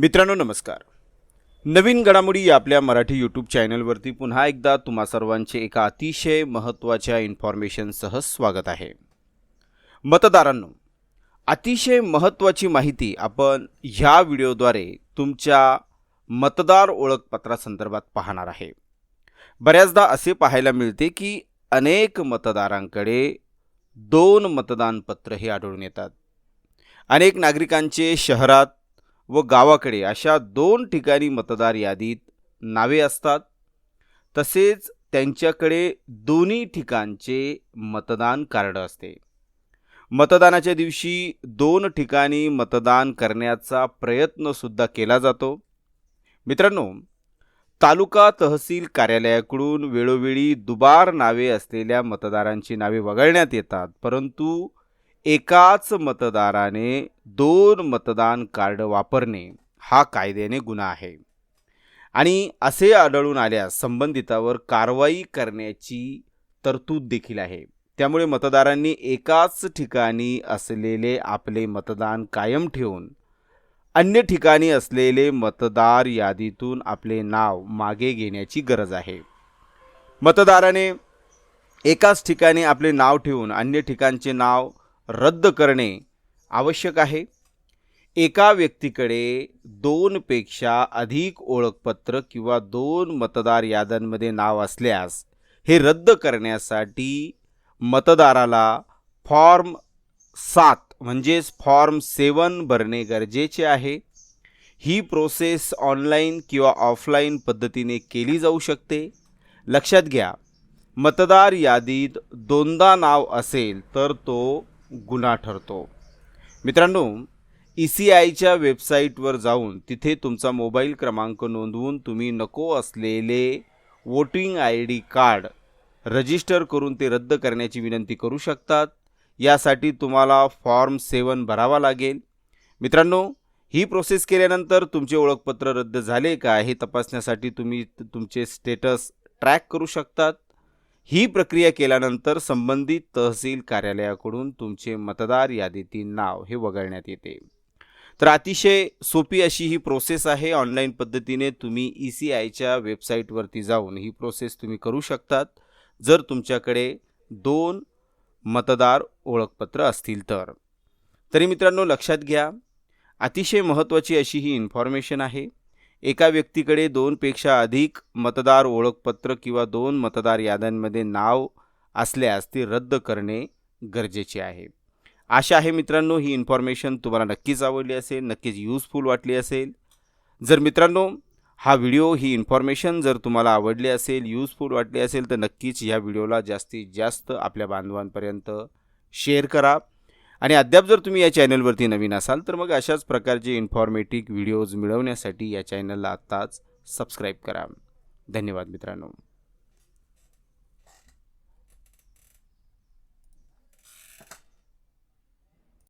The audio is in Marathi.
मित्रांनो नमस्कार. नवीन घडामोडी या आपल्या मराठी यूट्यूब चॅनलवरती पुन्हा एकदा तुम्हा सर्वांचे एका अतिशय महत्त्वाच्या इन्फॉर्मेशनसह स्वागत आहे. मतदारांनो अतिशय महत्त्वाची माहिती आपण ह्या व्हिडिओद्वारे तुमच्या मतदार ओळखपत्रासंदर्भात पाहणार आहे. बऱ्याचदा असे पाहायला मिळते की अनेक मतदारांकडे दोन मतदानपत्र हे आढळून येतात. अनेक नागरिकांचे शहरात व गावाकडे अशा दोन ठिकाणी मतदार यादीत नावे असतात. तसेच त्यांच्याकडे दोन्ही ठिकाणचे मतदान कार्ड असते. मतदानाच्या दिवशी दोन ठिकाणी मतदान करण्याचा प्रयत्नसुद्धा केला जातो. मित्रांनो तालुका तहसील कार्यालयाकडून वेळोवेळी दुबार नावे असलेल्या मतदारांची नावे वगळण्यात येतात. परंतु एकाच मतदाराने दोन मतदान कार्ड वापरणे हा कायद्याने गुन्हा आहे. आणि असे आढळून आल्यास संबंधितावर कारवाई करण्याची तरतूद देखील आहे. त्यामुळे मतदारांनी एकाच ठिकाणी असलेले आपले मतदान कायम ठेवून अन्य ठिकाणी असलेले मतदार यादीतून आपले नाव मागे घेण्याची गरज आहे. मतदाराने एकाच ठिकाणी आपले नाव ठेवून अन्य ठिकाणचे नाव रद्द करणे आवश्यक आहे. एका व्यक्तीकडे दोनपेक्षा अधिक ओळखपत्र किंवा दोन मतदार याद्यांमध्ये नाव असल्यास हे रद्द करण्यासाठी मतदाराला फॉर्म सात म्हणजेच फॉर्म सेवन भरणे गरजेचे आहे. ही प्रोसेस ऑनलाईन किंवा ऑफलाईन पद्धतीने केली जाऊ शकते. लक्षात घ्या मतदार यादीत दोनदा नाव असेल तर तो गुन्हा ठरतो. मित्रांनो ई सी आयच्या वेबसाईटवर जाऊन तिथे तुमचा मोबाईल क्रमांक नोंदवून तुम्ही नको असलेले voting I D card register करून ते रद्द करण्याची विनंती करू शकतात. यासाठी तुम्हाला फॉर्म सेवन भरावा लागेल. मित्रांनो ही प्रोसेस केल्यानंतर तुमचे ओळखपत्र रद्द झाले का हे तपासण्यासाठी तुम्ही त- तुमचे स्टेटस ट्रॅक करू शकतात. ही प्रक्रिया केल्यानंतर संबंधित तहसील कार्यालयाकडून तुमचे मतदार यादीतील नाव हे वगळण्यात येते. तर अतिशय सोपी अशी ही प्रोसेस आहे. ऑनलाईन पद्धतीने तुम्ही ई सी आयच्या वेबसाईटवरती जाऊन ही प्रोसेस तुम्ही करू शकतात. जर तुमच्याकडे दोन मतदार ओळखपत्र असतील तर. तरी मित्रांनो लक्षात घ्या. अतिशय महत्त्वाची अशी ही इन्फॉर्मेशन आहे. एका व्यक्तीकडे दोनपेक्षा अधिक मतदार ओळखपत्र किंवा दोन मतदार याद्यांमध्ये नाव असल्यास ती रद्द करणे गरजेचे आहे. आशा आहे मित्रांनो ही इन्फॉर्मेशन तुम्हाला नक्कीच आवडली असेल नक्कीच यूजफुल वाटली असेल. जर मित्रांनो हा व्हिडिओ ही इन्फॉर्मेशन जर तुम्हाला आवडली असेल यूजफुल वाटली असेल तर नक्कीच या व्हिडिओला जास्तीत जास्त आपल्या बांधवांपर्यंत शेअर करा. आणि अद्याप जर तुम्ही या चॅनलवरती नवीन असाल तर मग अशाच प्रकारचे इन्फॉर्मेटिव्ह व्हिडिओज मिळवण्यासाठी या चॅनलला आत्ताच सबस्क्राईब करा. धन्यवाद मित्रांनो.